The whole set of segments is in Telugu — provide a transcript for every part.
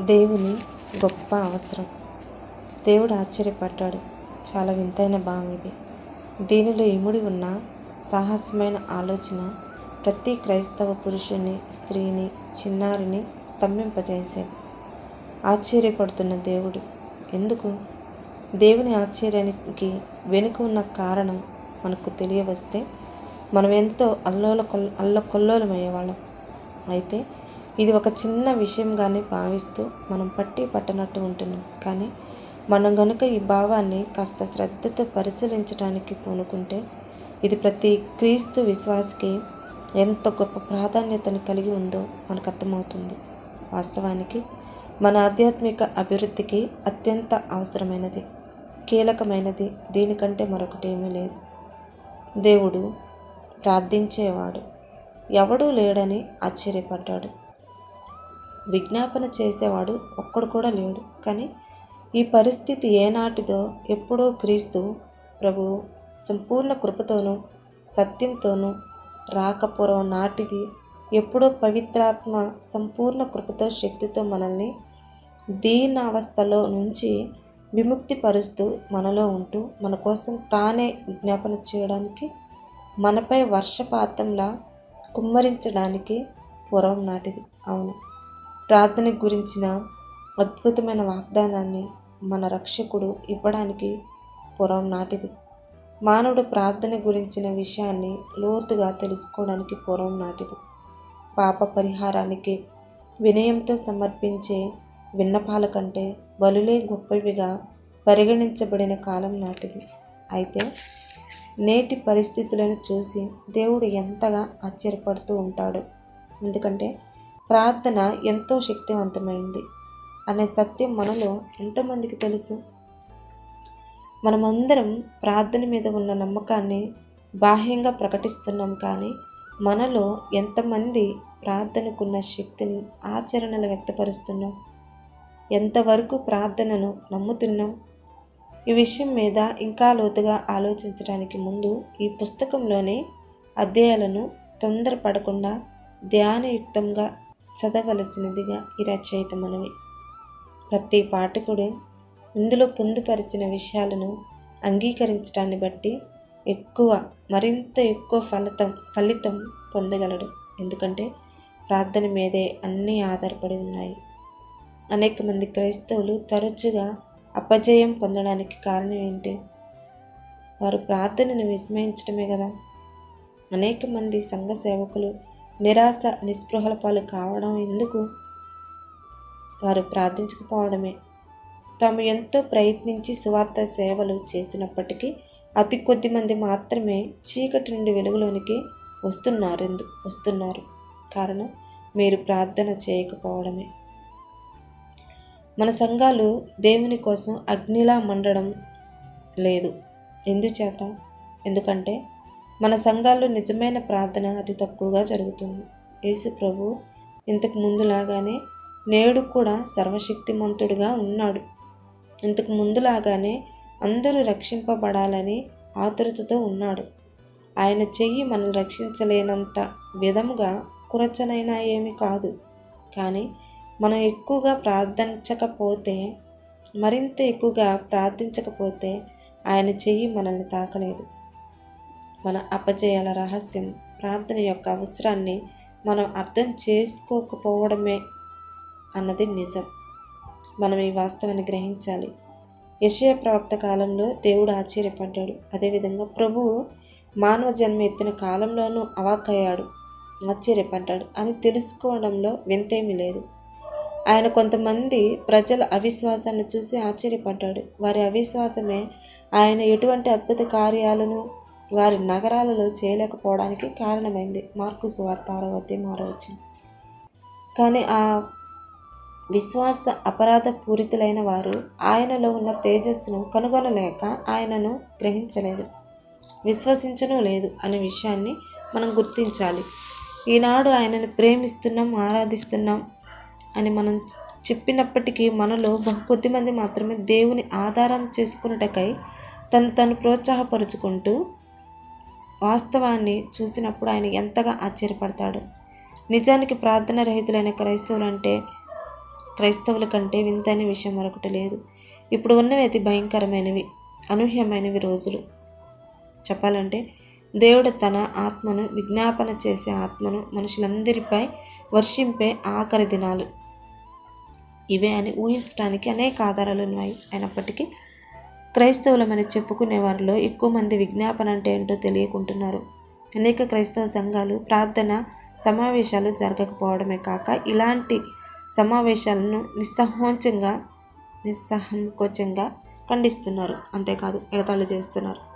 దేవుని గొప్ప అవసరం. దేవుడు ఆశ్చర్యపడ్డాడు. చాలా వింతైన భావం ఇది. దీనిలో ఇముడి ఉన్న సాహసమైన ఆలోచన ప్రతి క్రైస్తవ పురుషుని స్త్రీని చిన్నారిని స్తంభింపజేసేది. ఆశ్చర్యపడుతున్న దేవుడు. ఎందుకు? దేవుని ఆశ్చర్యానికి వెనుక ఉన్న కారణం మనకు తెలియవస్తే మనం ఎంతో అల్లోల కొల్ అల్లకొల్లోలమయ్యేవాళ్ళం. అయితే ఇది ఒక చిన్న విషయంగానే భావిస్తూ మనం పట్టి పట్టనట్టు ఉంటున్నాం. కానీ మనం గనుక ఈ భావాన్ని కాస్త శ్రద్ధతో పరిశీలించడానికి పూనుకుంటే ఇది ప్రతి క్రీస్తు విశ్వాసకి ఎంత గొప్ప ప్రాధాన్యతను కలిగి ఉందో మనకు అర్థమవుతుంది. వాస్తవానికి మన ఆధ్యాత్మిక అభివృద్ధికి అత్యంత అవసరమైనది కీలకమైనది దీనికంటే మరొకటి ఏమీ లేదు. దేవుడు ప్రార్థించేవాడు. ఎవడూ లేడని ఆశ్చర్యపడ్డాడు. విజ్ఞాపన చేసేవాడు ఒక్కడు కూడా లేడు. కానీ ఈ పరిస్థితి ఏనాటిదో ఎప్పుడో క్రీస్తు ప్రభు సంపూర్ణ కృపతోనూ సత్యంతోనూ రాకపూర్వం నాటిది ఎప్పుడో పవిత్రాత్మ సంపూర్ణ కృపతో శక్తితో మనల్ని దీనావస్థలో నుంచి విముక్తి పరుస్తూ మనలో ఉంటూ మన కోసం తానే విజ్ఞాపన చేయడానికి మనపై వర్షపాతంలా కుమ్మరించడానికి పూర్వం నాటిది. అవును. ప్రార్థన గురించిన అద్భుతమైన వాగ్దానాన్ని మన రక్షకుడు ఇవ్వడానికి పూర్వం నాటిది. మానవుడు ప్రార్థన గురించిన విషయాన్ని లోతుగా తెలుసుకోవడానికి పూర్వం నాటిది. పాప పరిహారానికి వినయంతో సమర్పించే విన్నపాల కంటే బలులే గొప్పవిగా పరిగణించబడిన కాలం నాటిది. అయితే నేటి పరిస్థితులను చూసి దేవుడు ఎంతగా ఆశ్చర్యపడుతూ ఉంటాడు. ఎందుకంటే ప్రార్థన ఎంతో శక్తివంతమైంది అనే సత్యం మనలో ఎంతమందికి తెలుసు. మనమందరం ప్రార్థన మీద ఉన్న నమ్మకాన్ని బాహ్యంగా ప్రకటిస్తున్నాం కానీ మనలో ఎంతమంది ప్రార్థనకున్న శక్తిని ఆచరణలు వ్యక్తపరుస్తున్నాం? ఎంతవరకు ప్రార్థనను నమ్ముతున్నాం? ఈ విషయం మీద ఇంకా లోతుగా ఆలోచించడానికి ముందు ఈ పుస్తకంలోని అధ్యాయాలను తొందరపడకుండా ధ్యానయుక్తంగా చదవలసినదిగా ఈ రచయిత మనవి. ప్రతి పాఠకుడు ఇందులో పొందుపరిచిన విషయాలను అంగీకరించడాన్ని బట్టి ఎక్కువ మరింత ఎక్కువ ఫలితం ఫలితం పొందగలడు. ఎందుకంటే ప్రార్థన మీదే అన్నీ ఆధారపడి ఉన్నాయి. అనేక మంది క్రైస్తవులు తరచుగా అపజయం పొందడానికి కారణం ఏంటి? వారు ప్రార్థనను విస్మయించడమే కదా. అనేక మంది సంఘ సేవకులు నిరాశ నిస్పృహల పాలు కావడం ఎందుకు? వారు ప్రార్థించకపోవడమే. తాము ఎంతో ప్రయత్నించి సువార్త సేవలు చేసినప్పటికీ అతి కొద్ది మంది మాత్రమే చీకటి నుండి వెలుగులోనికి వస్తున్నారు వస్తున్నారు. కారణం మీరు ప్రార్థన చేయకపోవడమే. మన సంఘాలు దేవుని కోసం అగ్నిలా మండడం లేదు. ఎందుచేత? ఎందుకంటే మన సంఘాల్లో నిజమైన ప్రార్థన అతి తక్కువగా జరుగుతుంది. యేసు ప్రభు ఇంతకు ముందులాగానే నేడు కూడా సర్వశక్తిమంతుడుగా ఉన్నాడు. ఇంతకు ముందులాగానే అందరూ రక్షింపబడాలని ఆతురతతో ఉన్నాడు. ఆయన చెయ్యి మనల్ని రక్షించలేనంత విధముగా కురచనైనా ఏమి కాదు. కానీ మనం ఎక్కువగా ప్రార్థించకపోతే మరింత ఎక్కువగా ప్రార్థించకపోతే ఆయన చెయ్యి మనల్ని తాకలేదు. మన అపజయాల రహస్యం ప్రార్థన యొక్క అవసరాన్ని మనం అర్థం చేసుకోకపోవడమే అన్నది నిజం. మనం ఈ వాస్తవాన్ని గ్రహించాలి. యశయ ప్రవక్త కాలంలో దేవుడు ఆశ్చర్యపడ్డాడు. అదేవిధంగా ప్రభువు మానవ జన్మ ఎత్తిన కాలంలోనూ అవాకయ్యాడు ఆశ్చర్యపడ్డాడు. అని తెలుసుకోవడంలో వింతేమీ లేదు. ఆయన కొంతమంది ప్రజల అవిశ్వాసాన్ని చూసి ఆశ్చర్యపడ్డాడు. వారి అవిశ్వాసమే ఆయన ఎటువంటి అద్భుత కార్యాలను వారి నగరాలలో చేయలేకపోవడానికి కారణమైంది. మార్కు సువార్త ఆరో అధ్యాయం ఆరో వచ్చిన కానీ ఆ విశ్వాస అపరాధ పూరితులైన వారు ఆయనలో ఉన్న తేజస్సును కనుగొనలేక ఆయనను గ్రహించలేదు. విశ్వసించను లేదు అనే విషయాన్ని మనం గుర్తించాలి. ఈనాడు ఆయనను ప్రేమిస్తున్నాం ఆరాధిస్తున్నాం అని మనం చెప్పినప్పటికీ మనలో బహు కొద్ది మంది మాత్రమే దేవుని ఆధారం చేసుకున్నటకై తను తను ప్రోత్సాహపరుచుకుంటూ వాస్తవాన్ని చూసినప్పుడు ఆయన ఎంతగా ఆశ్చర్యపడతాడు. నిజానికి ప్రార్థన రహితులైన క్రైస్తవులు అంటే క్రైస్తవుల కంటే వింతైన విషయం మరొకటి లేదు. ఇప్పుడు ఉన్నవి అతి భయంకరమైనవి అనూహ్యమైనవి రోజులు. చెప్పాలంటే దేవుడు తన ఆత్మను విజ్ఞాపన చేసే ఆత్మను మనుషులందరిపై వర్షింపే ఆఖరి దినాలు. ఇవే అని ఊహించడానికి అనేక ఆధారాలు ఉన్నాయి. అయినప్పటికీ క్రైస్తవులమని చెప్పుకునే వారిలో ఎక్కువ మంది విజ్ఞాపన అంటే ఏంటో తెలియకుంటున్నారు. అనేక క్రైస్తవ సంఘాలు ప్రార్థన సమావేశాలు జరగకపోవడమే కాక ఇలాంటి సమావేశాలను నిస్సహోంచంగా నిస్సహంకోచంగా ఖండిస్తున్నారు. అంతేకాదు ఎగతాళి చేస్తున్నారు.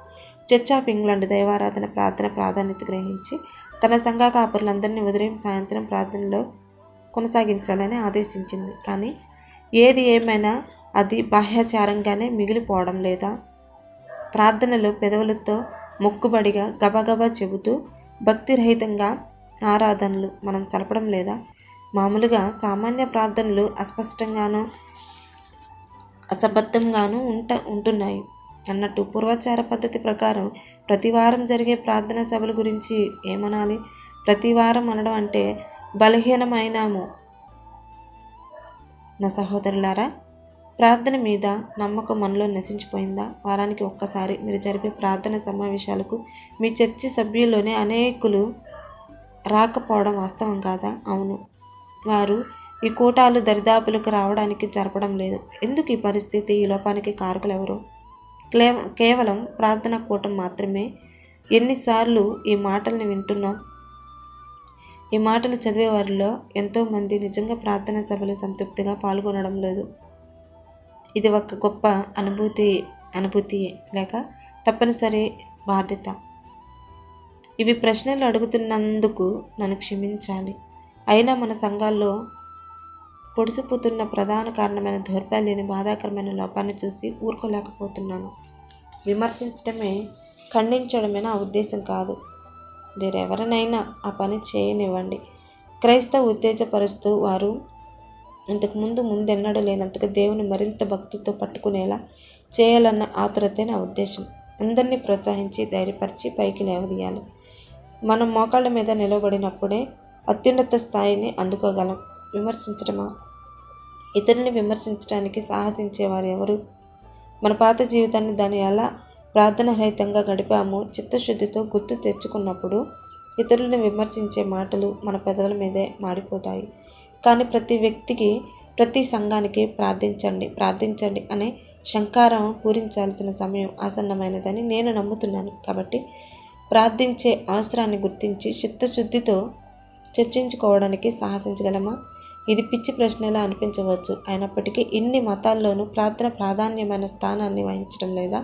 చర్చ్ ఆఫ్ ఇంగ్లాండ్ దైవారాధన ప్రార్థన ప్రాధాన్యత గ్రహించి తన సంఘ కాపురులందరినీ ఉదయం సాయంత్రం ప్రార్థనలో కొనసాగించాలని ఆదేశించింది. కానీ ఏది ఏమైనా అది బాహ్యాచారంగానే మిగిలిపోవడం లేదా? ప్రార్థనలు పెదవులతో మొక్కుబడిగా గబగబా చెబుతూ భక్తిరహితంగా ఆరాధనలు మనం సలపడం లేదా? మామూలుగా సామాన్య ప్రార్థనలు అస్పష్టంగానూ అసబద్ధంగానూ ఉంట ఉంటున్నాయి. అన్నట్టు పూర్వాచార పద్ధతి ప్రకారం ప్రతి వారం జరిగే ప్రార్థన సభల గురించి ఏమనాలి? ప్రతి వారం అనడం అంటే బలహీనమైనాము. నా సహోదరులారా ప్రార్థన మీద నమ్మకం మనలో నశించిపోయిందా? వారానికి ఒక్కసారి మీరు జరిపే ప్రార్థన సమావేశాలకు మీ చర్చి సభ్యుల్లోనే అనేకులు రాకపోవడం వాస్తవం కాదా? అవును. వారు ఈ కూటాలు దరిదాపులకు రావడానికి జరపడం లేదు. ఎందుకు ఈ పరిస్థితి? ఈ లోపానికి కారకులు ఎవరు కేవలం ప్రార్థన కూటం మాత్రమే. ఎన్నిసార్లు ఈ మాటల్ని వింటున్నాం. ఈ మాటలు చదివే వారిలో ఎంతోమంది నిజంగా ప్రార్థన సభలో సంతృప్తిగా పాల్గొనడం లేదు. ఇది ఒక గొప్ప అనుభూతి అనుభూతి లేక తప్పనిసరి బాధ్యత. ఇవి ప్రశ్నలు అడుగుతున్నందుకు నన్ను క్షమించాలి. అయినా మన సంఘాల్లో పొడిసిపోతున్న ప్రధాన కారణమైన దౌర్బల్యని బాధాకరమైన లోపాన్ని చూసి ఊరుకోలేకపోతున్నాను. విమర్శించడమే ఖండించడమే నా ఉద్దేశం కాదు. వేరెవరినైనా ఆ పని చేయనివ్వండి. క్రైస్తవ ఉత్తేజపరుస్తూ వారు ఇంతకుముందు ముందెన్నడూ లేనంతగా దేవుని మరింత భక్తితో పట్టుకునేలా చేయాలన్న ఆతురతే నా ఉద్దేశం. అందరినీ ప్రోత్సహించి ధైర్యపరిచి పైకి లేవదీయాలి. మనం మోకాళ్ళ మీద నిలబడినప్పుడే అత్యున్నత స్థాయిని అందుకోగలం. విమర్శించడమా? ఇతరుల్ని విమర్శించడానికి సాహసించేవారు ఎవరు? మన పాత జీవితాన్ని దాన్ని ఎలా ప్రార్థనరహితంగా గడిపాము చిత్తశుద్ధితో గుర్తు తెచ్చుకున్నప్పుడు ఇతరులను విమర్శించే మాటలు మన పెదవుల మీదే మాడిపోతాయి. కానీ ప్రతి వ్యక్తికి ప్రతి సంఘానికి ప్రార్థించండి ప్రార్థించండి అనే శంకారం పూరించాల్సిన సమయం ఆసన్నమైనదని నేను నమ్ముతున్నాను. కాబట్టి ప్రార్థించే అవసరాన్ని గుర్తించి చిత్తశుద్ధితో చర్చించుకోవడానికి సాహసించగలమా? ఇది పిచ్చి ప్రశ్నలా అనిపించవచ్చు. అయినప్పటికీ ఇన్ని మతాల్లోనూ ప్రార్థన ప్రాధాన్యమైన స్థానాన్ని వహించడం లేదా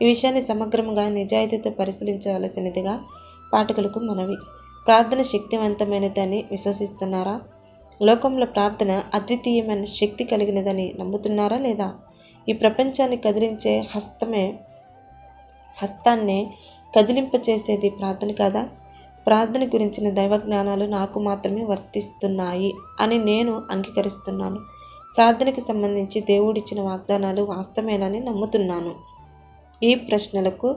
ఈ విషయాన్ని సమగ్రంగా నిజాయితీతో పరిశీలించవలసినదిగా పాఠకులకు మనవి. ప్రార్థన శక్తివంతమైనదని విశ్వసిస్తున్నారా? లోకంలో ప్రార్థన అద్వితీయమైన శక్తి కలిగినదని నమ్ముతున్నారా లేదా? ఈ ప్రపంచాన్ని కదిలించే హస్తమే హస్తాన్నే కదిలింపచేసేది ప్రార్థన కాదా? ప్రార్థన గురించిన దైవ జ్ఞానాలు నాకు మాత్రమే వర్తిస్తున్నాయి అని నేను అంగీకరిస్తున్నాను. ప్రార్థనకు సంబంధించి దేవుడిచ్చిన వాగ్దానాలు వాస్తవేనని నమ్ముతున్నాను. ఈ ప్రశ్నలకు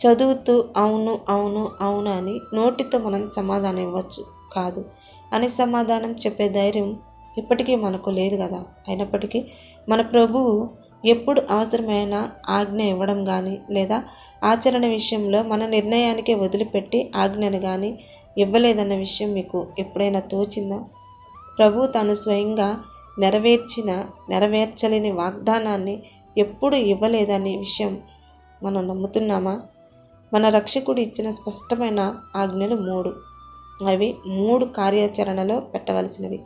చదువుతూ అవును అవును అవును అని నోటితో మనం సమాధానం ఇవ్వచ్చు కాదు. అని సమాధానం చెప్పే ధైర్యం ఇప్పటికీ మనకు లేదు కదా. అయినప్పటికీ మన ప్రభువు ఎప్పుడు అవసరమైన ఆజ్ఞ ఇవ్వడం కానీ లేదా ఆచరణ విషయంలో మన నిర్ణయానికి వదిలిపెట్టి ఆజ్ఞను కానీ ఇవ్వలేదన్న విషయం మీకు ఎప్పుడైనా తోచిందా? ప్రభు తాను స్వయంగా నెరవేర్చిన నెరవేర్చలేని వాగ్దానాన్ని ఎప్పుడు ఇవ్వలేదనే విషయం మనం నమ్ముతున్నామా? మన రక్షకుడు ఇచ్చిన స్పష్టమైన ఆజ్ఞలు మూడు. అవి మూడు కార్యాచరణలో పెట్టవలసినవి.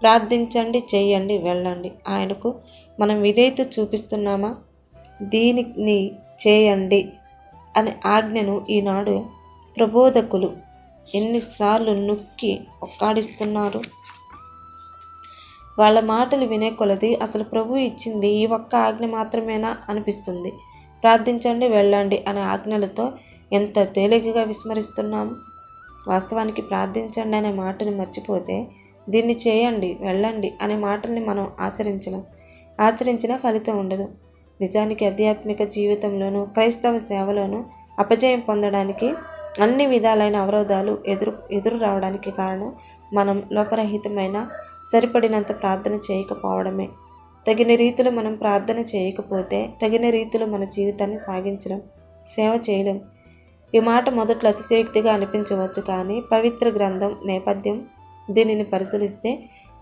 ప్రార్థించండి చేయండి వెళ్ళండి. ఆయనకు మనం విధేయత చూపిస్తున్నామా? దీనిని చేయండి అనే ఆజ్ఞను ఈనాడు ప్రబోధకులు ఎన్నిసార్లు నొక్కి ఒక్కాడిస్తున్నారు. వాళ్ళ మాటలు వినే కొలది అసలు ప్రభు ఇచ్చింది ఈ ఒక్క ఆజ్ఞ మాత్రమేనా అనిపిస్తుంది. ప్రార్థించండి వెళ్ళండి అనే ఆజ్ఞలతో ఎంత తేలికగా విస్మరిస్తున్నాము వాస్తవానికి ప్రార్థించండి అనే మాటను మర్చిపోతే దీన్ని చేయండి వెళ్ళండి అనే మాటల్ని మనం ఆచరించలేం. ఆచరించిన ఫలితం ఉండదు. నిజానికి ఆధ్యాత్మిక జీవితంలోనూ క్రైస్తవ సేవలోనూ అపజయం పొందడానికి అన్ని విధాలైన అవరోధాలు ఎదురు ఎదురు రావడానికి కారణం మనం లోపరహితమైన సరిపడినంత ప్రార్థన చేయకపోవడమే. తగిన రీతిలో మనం ప్రార్థన చేయకపోతే తగిన రీతిలో మన జీవితాన్ని సాగించడం సేవ చేయలేం. ఈ మాట మొదట్లో అతిశయోక్తిగా అనిపించవచ్చు కానీ పవిత్ర గ్రంథం నేపథ్యం దీనిని పరిశీలిస్తే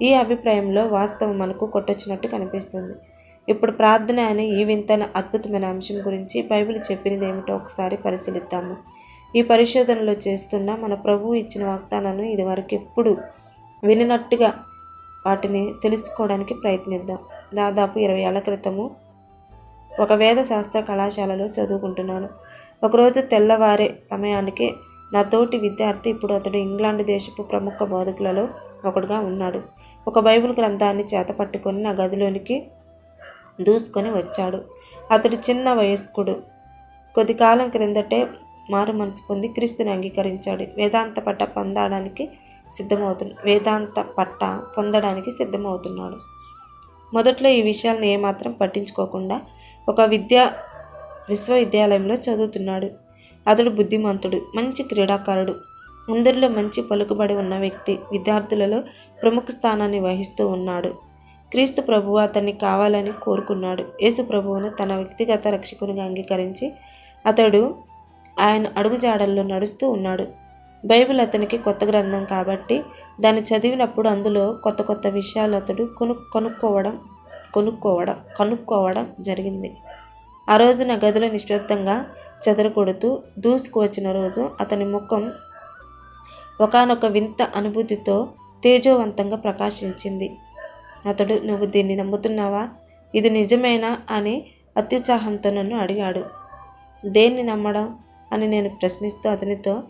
ఈ అభిప్రాయంలో వాస్తవం మనకు కొట్టొచ్చినట్టు కనిపిస్తుంది. ఇప్పుడు ప్రార్థన అనే ఈ వింతైన అద్భుతమైన అంశం గురించి బైబిల్ చెప్పినది ఏమిటో ఒకసారి పరిశీలిద్దాము. ఈ పరిశోధనలో చేస్తున్న మన ప్రభువు ఇచ్చిన వాగ్దానాలను ఇదివరకు ఎప్పుడు వినినట్టుగా వాటిని తెలుసుకోవడానికి ప్రయత్నిద్దాం. దాదాపు ఇరవై ఏళ్ళ క్రితము ఒక వేద శాస్త్ర కళాశాలలో చదువుకుంటున్నాను. ఒకరోజు తెల్లవారే సమయానికి నా తోటి విద్యార్థి ఇప్పుడు అతడు ఇంగ్లాండ్ దేశపు ప్రముఖ బోధకులలో ఒకడుగా ఉన్నాడు. ఒక బైబిల్ గ్రంథాన్ని చేత పట్టుకొని నా గదిలోనికి దూసుకొని వచ్చాడు. అతడు చిన్న వయస్కుడు. కొద్ది కాలం క్రిందటే మారు మనసు పొంది క్రీస్తుని అంగీకరించాడు. వేదాంత పట్ట పొందడానికి సిద్ధమవుతు వేదాంత పట్ట పొందడానికి సిద్ధమవుతున్నాడు. మొదట్లో ఈ విషయాలను ఏమాత్రం పట్టించుకోకుండా ఒక విద్యా విశ్వవిద్యాలయంలో చదువుతున్నాడు. అతడు బుద్ధిమంతుడు మంచి క్రీడాకారుడు. అందరిలో మంచి పలుకుబడి ఉన్న వ్యక్తి విద్యార్థులలో ప్రముఖ స్థానాన్ని వహిస్తూ ఉన్నాడు. క్రీస్తు ప్రభువు అతన్ని కావాలని కోరుకున్నాడు. యేసు ప్రభువును తన వ్యక్తిగత రక్షకునిగా అంగీకరించి అతడు ఆయన అడుగుజాడల్లో నడుస్తూ ఉన్నాడు. బైబిల్ అతనికి కొత్త గ్రంథం కాబట్టి దాన్ని చదివినప్పుడు అందులో కొత్త కొత్త విషయాలు అతడు కొను కొనుక్కోవడం కొనుక్కోవడం కనుక్కోవడం జరిగింది. ఆ రోజున గదిలో నిశ్శబ్దంగా చెదరకొడుతూ దూసుకు వచ్చిన రోజు అతని ముఖం ఒకనొక వింత అనుభూతితో తేజోవంతంగా ప్రకాశించింది. అతడు నువ్వు దీన్ని నమ్ముతున్నావా? ఇది నిజమేనా? అని అత్యుత్సాహంతో నన్ను అడిగాడు. దేన్ని నమ్మడం? అని నేను ప్రశ్నిస్తూ అతనితో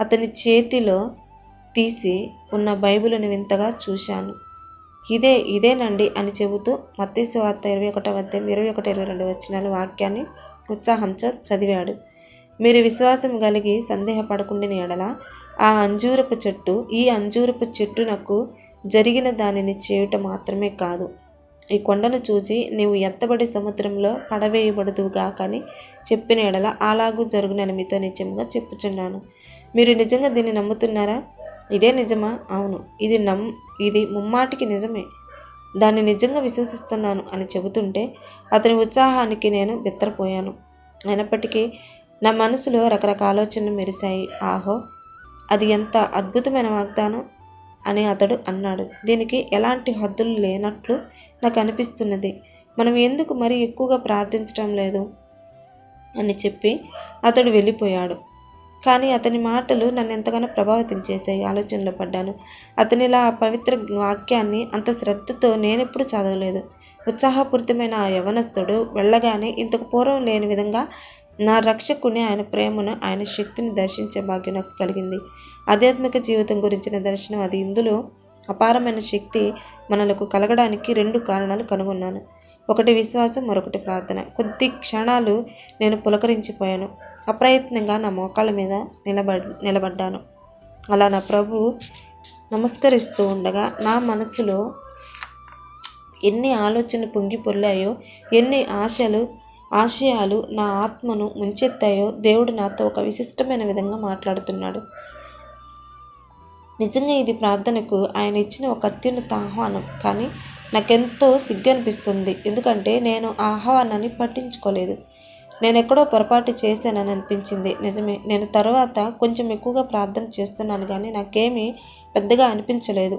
అతని చేతిలో తీసి ఉన్న బైబిల్ని వింతగా చూశాను. ఇదే ఇదేనండి అని చెబుతూ మత్తేసు వార్త ఇరవై ఒకటో అధ్యాయం ఇరవై ఒకటి ఇరవై రెండు వచ్చిన వాక్యాన్ని ఉత్సాహంతో చదివాడు. మీరు విశ్వాసం కలిగి సందేహపడకుండా ఎడల ఆ అంజూరపు చెట్టు ఈ అంజూరపు చెట్టునకు జరిగిన దానిని చేయుట మాత్రమే కాదు. ఈ కొండను చూచి నీవు ఎత్తబడి సముద్రంలో పడవేయబడదువుగా కానీ చెప్పిన ఎడల అలాగూ జరుగునని మీతో నిజంగా చెప్పుచున్నాను. మీరు నిజంగా దీన్ని నమ్ముతున్నారా? ఇదే నిజమా? అవును. ఇది నమ్ ఇది ముమ్మాటికి నిజమే. దాన్ని నిజంగా విశ్వసిస్తున్నాను అని చెబుతుంటే అతని ఉత్సాహానికి నేను బెత్తరపోయాను. అయినప్పటికీ నా మనసులో రకరకాల ఆలోచనలు మెరిశాయి. ఆహో అది ఎంత అద్భుతమైన వాగ్దానం అని అతడు అన్నాడు. దీనికి ఎలాంటి హద్దులు లేనట్లు నాకు అనిపిస్తున్నది. మనం ఎందుకు మరీ ఎక్కువగా ప్రార్థించడం లేదు? అని చెప్పి అతడు వెళ్ళిపోయాడు. కానీ అతని మాటలు నన్ను ఎంతగానో ప్రభావితం చేశాయి ఆలోచనలో పడ్డాను. అతనిలా ఆ పవిత్ర వాక్యాన్ని అంత శ్రద్ధతో నేనెప్పుడు చదవలేదు. ఉత్సాహపూరితమైన ఆ యవనస్తుడు వెళ్ళగానే ఇంతకు పూర్వం లేని విధంగా నా రక్షకుని ఆయన ప్రేమను ఆయన శక్తిని దర్శించే భాగ్యం నాకు కలిగింది. ఆధ్యాత్మిక జీవితం గురించిన దర్శనం అది. ఇందులో అపారమైన శక్తి మనలకు కలగడానికి రెండు కారణాలు కనుగొన్నాను. ఒకటి విశ్వాసం మరొకటి ప్రార్థన. కొద్ది క్షణాలు నేను పులకరించిపోయాను. అప్రయత్నంగా నా మోకాళ్ళ మీద నిలబడ్ నిలబడ్డాను. అలా నా ప్రభు నమస్కరిస్తూ ఉండగా నా మనసులో ఎన్ని ఆలోచనలు పొంగి పొల్లాయో ఎన్ని ఆశలు ఆశయాలు నా ఆత్మను ముంచెత్తాయో దేవుడు నాతో ఒక విశిష్టమైన విధంగా మాట్లాడుతున్నాడు. నిజంగా ఇది ప్రార్థనకు ఆయన ఇచ్చిన ఒక అత్యున్నత ఆహ్వానం. కానీ నాకెంతో సిగ్గు అనిపిస్తుంది ఎందుకంటే నేను ఆ ఆహ్వానాన్ని పట్టించుకోలేదు. నేను ఎక్కడో పొరపాటు చేశానని అనిపించింది. నిజమే నేను తర్వాత కొంచెం ఎక్కువగా ప్రార్థన చేస్తున్నాను కానీ నాకేమీ పెద్దగా అనిపించలేదు.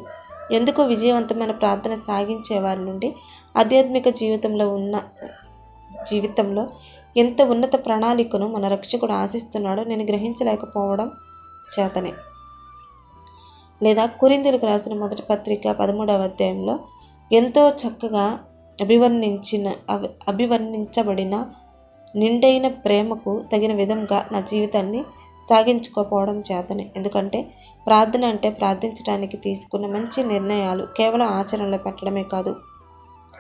ఎందుకో విజయవంతమైన ప్రార్థన సాగించే వారి నుండి ఆధ్యాత్మిక జీవితంలో ఉన్న జీవితంలో ఎంత ఉన్నత ప్రణాళికను మన రక్షకుడు ఆశిస్తున్నాడో నేను గ్రహించలేకపోవడం చేతనే. లేదా కురిందులకు రాసిన మొదటి పత్రిక పదమూడవ అధ్యాయంలో ఎంతో చక్కగా అభివర్ణించిన అభివర్ణించబడిన నిండైన ప్రేమకు తగిన విధంగా నా జీవితాన్ని సాగించుకోపోవడం చేతనే. ఎందుకంటే ప్రార్థన అంటే ప్రార్థించడానికి తీసుకున్న మంచి నిర్ణయాలు కేవలం ఆచరణలో పెట్టడమే కాదు.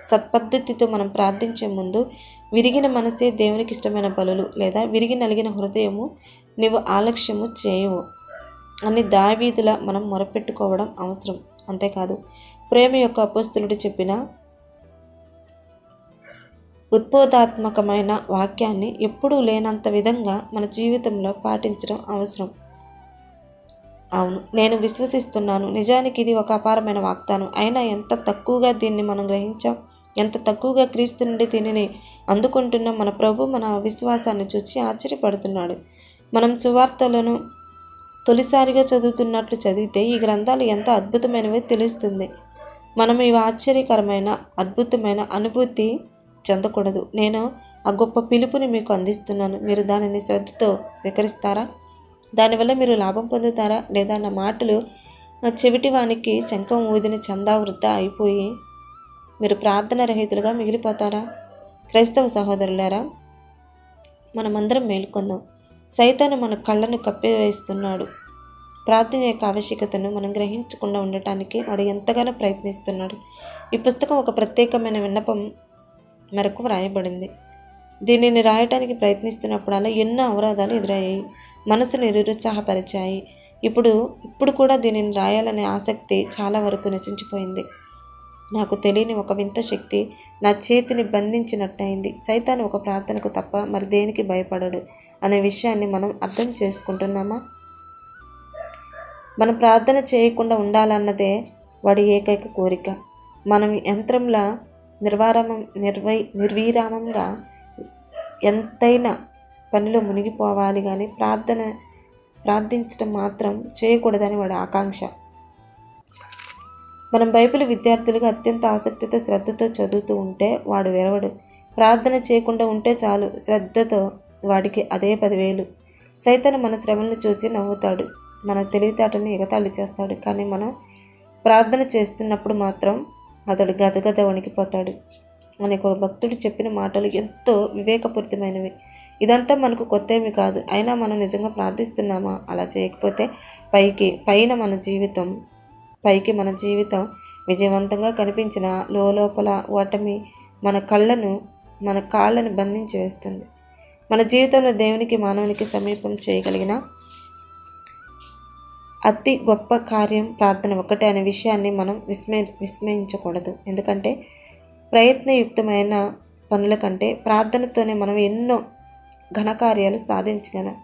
సత్పద్ధతితో మనం ప్రార్థించే ముందు విరిగిన మనసే దేవునికి ఇష్టమైన బలులు లేదా విరిగి నలిగిన హృదయము నీవు ఆలక్ష్యము చేయవు అని దావీదుల మనం మొరపెట్టుకోవడం అవసరం. అంతేకాదు ప్రేమ యొక్క అపస్తులుడు చెప్పిన ఉద్బోధాత్మకమైన వాక్యాన్ని ఎప్పుడూ లేనంత విధంగా మన జీవితంలో పాటించడం అవసరం. అవును నేను విశ్వసిస్తున్నాను. నిజానికి ఇది ఒక అపారమైన వాగ్దానం. అయినా ఎంత తక్కువగా దీన్ని మనం గ్రహించాం? ఎంత తక్కువగా క్రీస్తు నుండి దీనిని అందుకుంటున్న? మన ప్రభు మన విశ్వాసాన్ని చూసి ఆశ్చర్యపడుతున్నాడు. మనం సువార్తలను తొలిసారిగా చదువుతున్నట్లు చదివితే ఈ గ్రంథాలు ఎంత అద్భుతమైనవి తెలుస్తుంది. మనం ఇవి ఆశ్చర్యకరమైన అద్భుతమైన అనుభూతి చెందకూడదు. నేను ఆ గొప్ప పిలుపుని మీకు అందిస్తున్నాను. మీరు దానిని శ్రద్ధతో స్వీకరిస్తారా? దానివల్ల మీరు లాభం పొందుతారా? లేదా నా మాటలు చెవిటి వానికి శంఖం ఊదిన చందా వృద్ధ అయిపోయి మీరు ప్రార్థన రహితులుగా మిగిలిపోతారా? క్రైస్తవ సహోదరులారా మనమందరం మేల్కొందాం. సైతాను మన కళ్ళను కప్పివేస్తున్నాడు. ప్రార్థన యొక్క ఆవశ్యకతను మనం గ్రహించకుండా ఉండటానికి వాడు ఎంతగానో ప్రయత్నిస్తున్నాడు. ఈ పుస్తకం ఒక ప్రత్యేకమైన విన్నపం మేరకు వ్రాయబడింది. దీనిని రాయటానికి ప్రయత్నిస్తున్నప్పుడల్లా ఎన్నో అవరోధాలు ఎదురయ్యాయి. మనసుని నిరుత్సాహపరిచాయి. ఇప్పుడు ఇప్పుడు కూడా దీనిని రాయాలనే ఆసక్తి చాలా వరకు నశించిపోయింది. నాకు తెలియని ఒక వింత శక్తి నా చేతిని బంధించినట్టయింది. సైతాన్ ఒక ప్రార్థనకు తప్ప మరి దేనికి భయపడడు అనే విషయాన్ని మనం అర్థం చేసుకుంటున్నామా? మనం ప్రార్థన చేయకుండా ఉండాలన్నదే వాడి ఏకైక కోరిక. మనం యంత్రంలా నిర్వారమం నిర్వై నిర్వీరామంగా ఎంతైనా పనిలో మునిగిపోవాలి కానీ ప్రార్థన ప్రార్థించడం మాత్రం చేయకూడదని వాడి ఆకాంక్ష. మనం బైబిల్ విద్యార్థులుగా అత్యంత ఆసక్తితో శ్రద్ధతో చదువుతూ ఉంటే వాడు విరవడు. ప్రార్థన చేయకుండా ఉంటే చాలు శ్రద్ధతో వాడికి అదే పదివేలు. సైతను మన శ్రమలను చూసి నవ్వుతాడు. మన తెలివితేటలను ఎగతాళి చేస్తాడు. కానీ మనం ప్రార్థన చేస్తున్నప్పుడు మాత్రం అతడు గజగజ వణికిపోతాడు అని ఒక భక్తుడు చెప్పిన మాటలు ఎంతో వివేకపూరితమైనవి. ఇదంతా మనకు కొత్త ఏమి కాదు. అయినా మనం నిజంగా ప్రార్థిస్తున్నామా? అలా చేయకపోతే పైకి పైన మన జీవితం పైకి మన జీవితం విజయవంతంగా కనిపించిన లోపల ఓటమి మన కళ్ళను మన కాళ్ళను బంధించి వేస్తుంది. మన జీవితంలో దేవునికి మానవునికి సమీపం చేయగలిగిన అతి గొప్ప కార్యం ప్రార్థన ఒకటే అనే విషయాన్ని మనం విస్మయ విస్మయించకూడదు. ఎందుకంటే ప్రయత్నయుక్తమైన పనుల కంటే ప్రార్థనతోనే మనం ఎన్నో ఘనకార్యాలు సాధించగలం.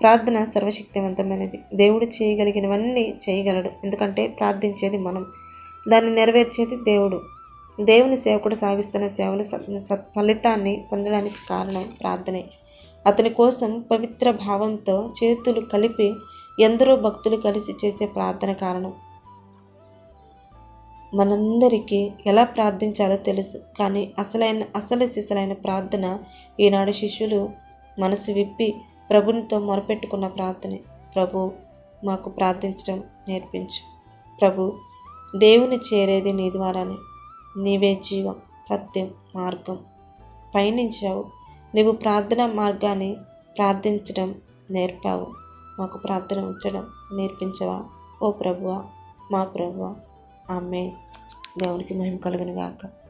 ప్రార్థన సర్వశక్తివంతమైనది. దేవుడు చేయగలిగినవన్నీ చేయగలడు. ఎందుకంటే ప్రార్థించేది మనం. దాన్ని నెరవేర్చేది దేవుడు. దేవుని సేవకుడు సాగిస్తున్న సేవల ఫలితాన్ని పొందడానికి కారణం ప్రార్థనే. అతని కోసం పవిత్ర భావంతో చేతులు కలిపి ఎందరో భక్తులు కలిసి చేసే ప్రార్థన కారణం. మనందరికీ ఎలా ప్రార్థించాలో తెలుసు కానీ అసలైన అసలు శిశులైన ప్రార్థన ఈనాడు శిష్యులు మనసు విప్పి ప్రభునితో మొరపెట్టుకున్న ప్రార్థనే. ప్రభు మాకు ప్రార్థించడం నేర్పించు. ప్రభు దేవుని చేరేది నీ ద్వారానే. నీవే జీవం సత్యం మార్గం. పయనించావు. నువ్వు ప్రార్థన మార్గాన్ని ప్రార్థించడం నేర్పావు. మాకు ప్రార్థన ఉంచడం నేర్పించవా? ఓ ప్రభువా మా ప్రభువా. ఆమె దేవునికి మహిమ కలుగును గాక